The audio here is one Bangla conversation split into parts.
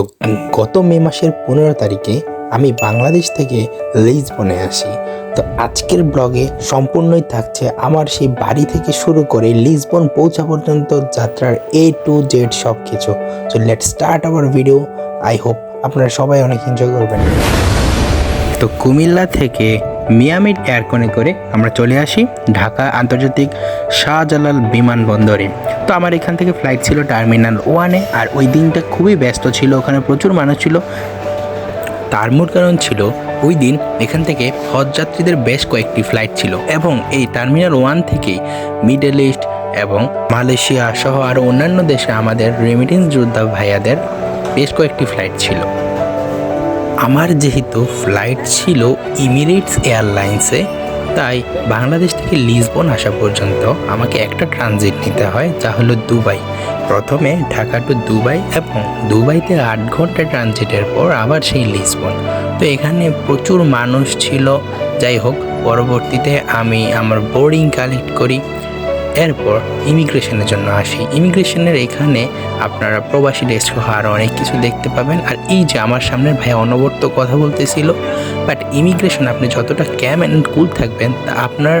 তো গত মে মাসের পনেরো তারিখে আমি বাংলাদেশ থেকে লিসবনে আসি। তো আজকের ব্লগে সম্পূর্ণই থাকছে আমার সেই বাড়ি থেকে শুরু করে লিসবন পৌঁছা পর্যন্ত যাত্রার এ টু জেড সব কিছু so let start our video I hope আপনারা সবাই অনেক এনজয় করবেন। তো কুমিল্লা থেকে মিয়ামির এয়ারকনে করে আমরা চলে আসি ঢাকা আন্তর্জাতিক শাহজালাল বিমানবন্দরে। তো আমার এখান থেকে ফ্লাইট ছিল টার্মিনাল ওয়ানে আর ওই দিনটা খুবই ব্যস্ত ছিল, ওখানে প্রচুর মানুষ ছিল। তার মূল কারণ ছিল ওই দিন এখান থেকে হজযাত্রীদের বেশ কয়েকটি ফ্লাইট ছিল এবং এই টার্মিনাল ওয়ান থেকেই মিডল ইস্ট এবং মালয়েশিয়া সহ আরও অন্যান্য দেশে আমাদের রেমিটেন্স যোদ্ধা ভাইয়াদের বেশ কয়েকটি ফ্লাইট ছিল। আমার যেহেতু ফ্লাইট ছিল ইমিরেটস এয়ারলাইন্সে তাই বাংলাদেশ থেকে লিসবন আসা পর্যন্ত আমাকে একটা ট্রানজিট নিতে হয়, যা হলো দুবাই। প্রথমে ঢাকা টু দুবাই এবং দুবাইতে আট ঘণ্টা ট্রানজিটের পর আবার সেই লিসবন তো এখানে প্রচুর মানুষ ছিল। যাই হোক, পরবর্তীতে আমি আমার বোর্ডিং কালেক্ট করি। এরপর ইমিগ্রেশনের জন্য আসি। ইমিগ্রেশনের এখানে আপনারা প্রবাসী ডেস্ক আরও অনেক কিছু দেখতে পাবেন। আর এই যে আমার সামনের ভাই অনবর্ত কথা বলতেছিল বাট ইমিগ্রেশন আপনি যতটা ক্যাম অ্যান্ড কুল থাকবেন, তা আপনার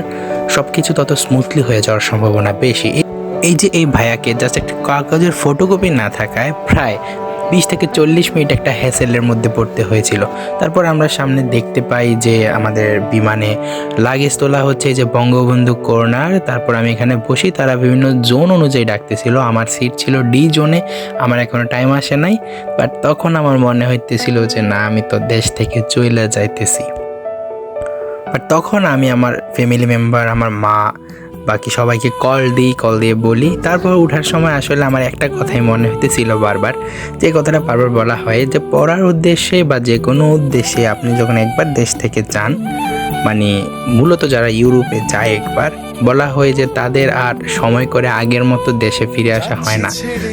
সব কিছু তত স্মুথলি হয়ে যাওয়ার সম্ভাবনা বেশি। এই যে এই ভাইয়াকে জাস্ট একটা কাগজের ফটোকপি না থাকায় প্রায় বিশ থেকে চল্লিশ মিনিট একটা হ্যাসেলের মধ্যে পড়তে হয়েছিল। তারপর আমরা সামনে দেখতে পাই যে আমাদের বিমানে লাগেজ তোলা হচ্ছে যে বঙ্গবন্ধু কর্নার। তারপর আমি এখানে বসি, তারা বিভিন্ন জোন অনুযায়ী ডাকতেছিল। আমার সিট ছিল ডি জোনে, আমার এখনও টাইম আসে নাই। বাট তখন আমার মনে হইতেছিল যে না, আমি তো দেশ থেকে চলে যাইতেছি। বাট তখন আমি আমার ফ্যামিলি মেম্বার আমার মা বাকি সবাইকে কল দিই কল দিয়ে বলি। তারপর ওঠার সময় আসলে আমার একটা কথাই মনে হইতেছিল বারবার। যে কথাটা বারবার বলা হয় যে, পড়ার উদ্দেশ্যে বা যে কোনো উদ্দেশ্যে আপনি যখন একবার দেশ থেকে যান মানে মূলত যারা ইউরোপে যায় একবার, বলা হয় যে তাদের আর সময় করে আগের মতো দেশে ফিরে আসা হয় না।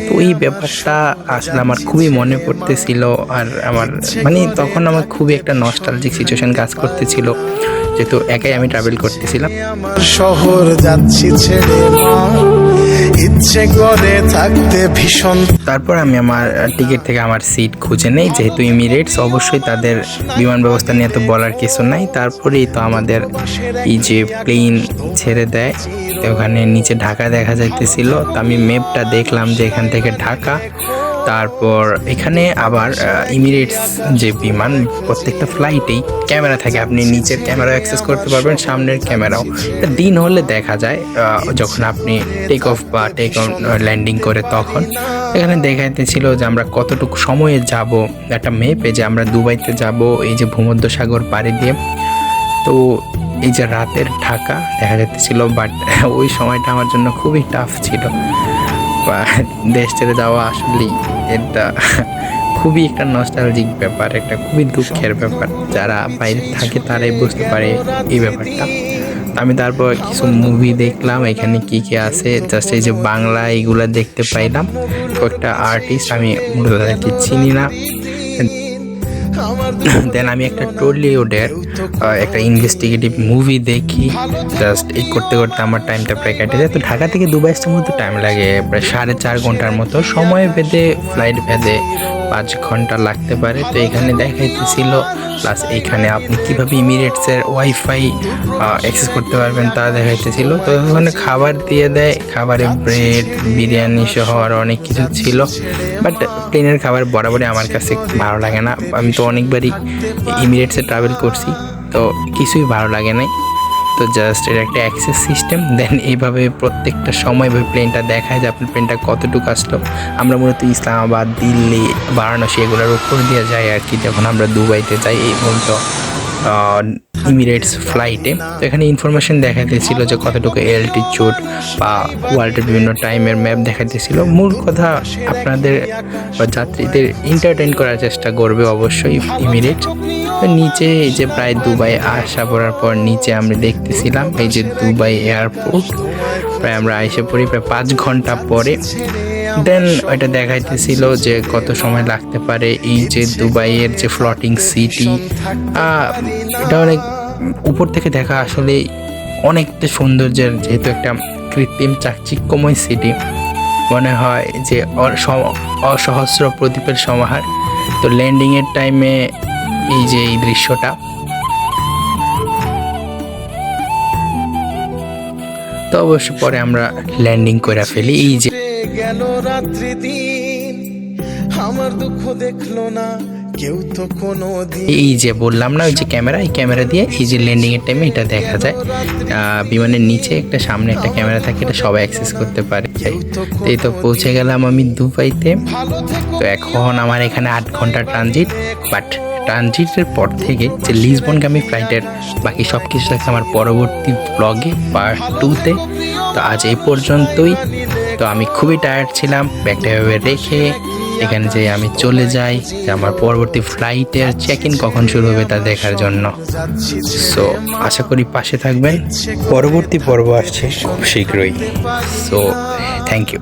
তো এই ব্যাপারটা আসলে আমার খুবই মনে পড়তেছিল আর আমার মানে তখন আমার খুবই একটা নস্টালজিক সিচুয়েশন কাজ করতেছিল। যেহেতু একাই আমি ট্রাভেল করতেছিলাম। শহর যাচ্ছি ছেড়ে ইচ্ছে করে থাকতে ভীষণ। তারপর আমি আমার টিকিট থেকে আমার সিট খুঁজে নেই যেহেতু ইমিরেটস অবশ্যই তাদের বিমান ব্যবস্থা নিয়ে তো বলার কিছু নাই। তারপরেই তো আমাদের এই যে প্লেন ছেড়ে দেয় তো ওখানে নিচে ঢাকা দেখা যাইতেছিল। তো আমি ম্যাপটা দেখলাম যে এখান থেকে ঢাকা। তারপর এখানে আবার ইমিরেটস যে বিমান, প্রত্যেকটা ফ্লাইটেই ক্যামেরা থাকে। আপনি নিচের ক্যামেরা অ্যাক্সেস করতে পারবেন, সামনের ক্যামেরাও দিন হলে দেখা যায় যখন আপনি টেক অফ বা টেক অন ল্যান্ডিং করে তখন। এখানে দেখাইতেছিল যে আমরা কতটুকু সময়ে যাব, একটা মেপে যে আমরা দুবাইতে যাব, এই যে ভূমধ্য সাগর পাড়ি দিয়ে। তো এই যে রাতের ঢাকা, দেখা যাচ্ছিল বাট ওই সময়টা আমার জন্য খুবই টাফ ছিল। দেশ ছেড়ে যাওয়া আসলেই এটা খুবই একটা নস্টালজিক ব্যাপার, একটা খুবই দুঃখের ব্যাপার। যারা বাইরে থাকে তারাই বুঝতে পারে এই ব্যাপারটা। আমি তারপর কিছু মুভি দেখলাম, এখানে কি কি আছে? জাস্ট এই যে বাংলা, এইগুলা দেখতে পাইলাম। কয়েকটা আর্টিস্ট আমি চিনি না। দেন আমি একটা টলিউডের একটা ইনভেস্টিগেটিভ মুভি দেখি। জাস্ট এই করতে করতে আমার টাইমটা প্রায় কেটে যায়। তো ঢাকা থেকে দুবাই আসতে মতো টাইম লাগে প্রায় সাড়ে চার ঘণ্টার মতো। সময় ভেদে ফ্লাইট ভেদে পাঁচ ঘণ্টা লাগতে পারে। তো এখানে দেখাইতেছিল প্লাস এখানে আপনি কীভাবে ইমিরেটসের ওয়াইফাই অ্যাক্সেস করতে পারবেন তা দেখাইতেছিল। তো ওখানে খাবার দিয়ে দেয়, খাবারে ব্রেড বিরিয়ানি সহ আরও অনেক কিছু ছিল। বাট প্লেনের খাবার বরাবরই আমার কাছে ভালো লাগে না। আমি তো অনেকবারই ইমিরেটসে ট্রাভেল করছি, তো কিছুই ভালো লাগে নাই। তো জাস্ট এটা একটা অ্যাক্সেস সিস্টেম দেন এইভাবে প্রত্যেকটা সময় ভাবে প্লেনটা দেখায় যে আপনার প্লেনটা কতটুকু আসলো। আমরা মূলত ইসলামাবাদ, দিল্লি, বারাণসী এগুলোর উপর দিয়ে যাই আর কি, যখন আমরা দুবাইতে যাই এই মূলত ইমিরেটস ফ্লাইটে তো এখানে ইনফরমেশন দেখাতেছিল যে কতটুকু এলটিচিউড বা ওয়ার্ল্ডের বিভিন্ন টাইমের ম্যাপ দেখাতেছিল মূল কথা আপনাদের বা যাত্রীদের এন্টারটেন করার চেষ্টা করবে অবশ্যই ইমিরেট তো নিচে এই যে প্রায় দুবাই আসা পড়ার পর নিচে আমরা দেখতেছিলাম, এই যে দুবাই এয়ারপোর্ট প্রায় আমরা এসে পড়ি প্রায় পাঁচ ঘণ্টা পরে। দেন ওইটা দেখাইতেছিল যে কত সময় লাগতে পারে এই যে দুবাইয়ের যে ফ্লটিং সিটি এটা অনেক উপর থেকে দেখা আসলে অনেকটা সৌন্দর্যের যেহেতু একটা কৃত্রিম চাকচিক্যময় সিটি মনে হয় যে অসহস্র প্রদীপের সমাহার। তো ল্যান্ডিংয়ের টাইমে এই যে এই দৃশ্যটা। তো অবশ্য পরে আমরা ল্যান্ডিং করে ফেলি, এই যে গেল রাত্রি দিন, আমার দুঃখ দেখল না। কেউ তো কোনো এই যে বললাম না ওই যে ক্যামেরা এই ক্যামেরা দিয়ে এই যে ল্যান্ডিং এর টাইমে এটা দেখা যায়। বিমানের নিচে একটা সামনে একটা ক্যামেরা থাকে এটা সবাই অ্যাক্সেস করতে পারে। এই তো পৌঁছে গেলাম আমি দুবাইতে। তো এখন আমার এখানে আট ঘণ্টা ট্রানজিট বাট ট্রানজিটের পর থেকে যে লিসবনগামী ফ্লাইটের বাকি সব কিছু থাকছে আমার পরবর্তী ব্লগে পার্ট টুতে তো। আজ এই পর্যন্তই। তো আমি খুবই টায়ার্ড ছিলাম ব্যাগটা এভাবে রেখে এখানে যে আমি চলে যাই, যে আমার পরবর্তী ফ্লাইটের চেক ইন কখন শুরু হবে তা দেখার জন্য। সো আশা করি পাশে থাকবেন। পরবর্তী পর্ব আসছে খুব শীঘ্রই। So thank you